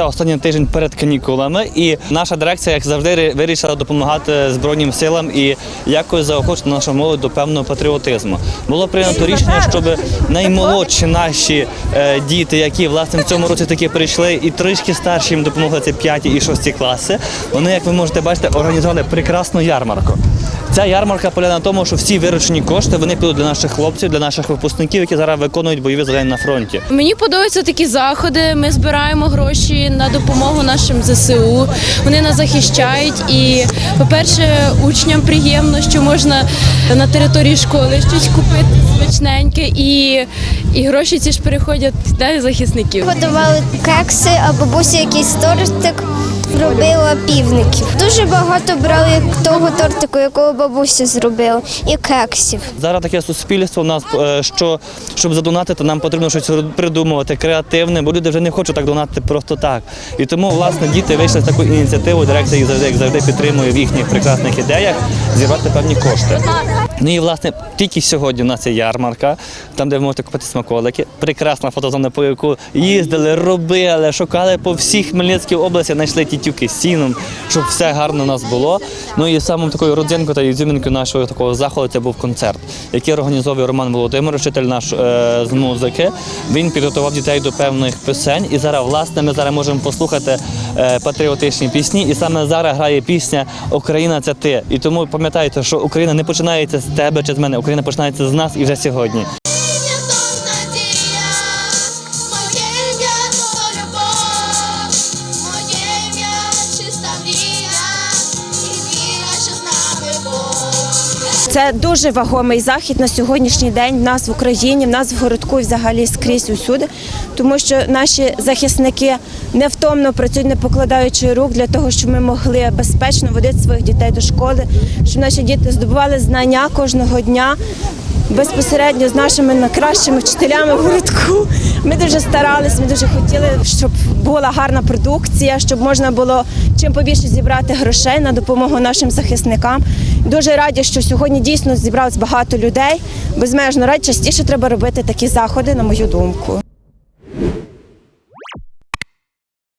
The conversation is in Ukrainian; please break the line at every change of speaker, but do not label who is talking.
Останній тиждень перед канікулами, і наша дирекція, як завжди, вирішила допомагати збройним силам і якось заохочити нашу молодь до певного патріотизму. Було прийнято рішення, щоб наймолодші наші е, діти, які власне в цьому році таки прийшли, і трішки старші їм допомогли це п'яті і шості класи. Вони, як ви можете бачити, організували прекрасну ярмарку. Ця ярмарка полягає на тому, що всі виручені кошти вони підуть для наших хлопців, для наших випускників, які зараз виконують бойові завдання на фронті.
Мені подобаються такі заходи. Ми збираємо гроші на допомогу нашим ЗСУ. Вони нас захищають. І, по-перше, учням приємно, що можна на території школи щось купити смачненьке, і, і гроші ці ж переходять для захисників.
Готували кекси, а бабусі якийсь тортик робила півників. Дуже багато брали того тортику, якого бабуся зробила, і кексів.
Зараз таке суспільство у нас, е, що щоб задонатити, нам потрібно щось придумувати, креативне, бо люди вже не хочуть так донатити просто так. І тому, власне, діти вийшли з таку ініціативу. Дирекція їх завжди, як завжди підтримує в їхніх прекрасних ідеях зірвати певні кошти. Ну і власне тільки сьогодні у нас є ярмарка, там, де ви можете купити смаколики. Прекрасна фотозона, по яку їздили, робили, шукали по всій Хмельницькій області, знайшли ті тюки з сіном, щоб все гарно у нас було. Ну і самою такою родзинкою та ізюмінкою нашого такого заходу це був концерт, який організовує Роман Володимир, вчитель наш е, з музики. Він підготував дітей до певних пісень. І зараз, власне, ми зараз можемо послухати патріотичні пісні. І саме зараз грає пісня Україна це ти. І тому пам'ятайте, що Україна не починається з тебе чи з мене, Україна починається з нас і вже сьогодні.
Це дуже вагомий захід на сьогоднішній день в нас в Україні, в нас в городку і взагалі скрізь усюди, тому що наші захисники невтомно працюють, не покладаючи рук для того, щоб ми могли безпечно водити своїх дітей до школи, щоб наші діти здобували знання кожного дня. Безпосередньо з нашими найкращими вчителями в городку. Ми дуже старались, ми дуже хотіли, щоб була гарна продукція, щоб можна було чим побільше зібрати грошей на допомогу нашим захисникам. Дуже раді, що сьогодні дійсно зібралось багато людей. Безмежно раді, частіше треба робити такі заходи, на мою думку.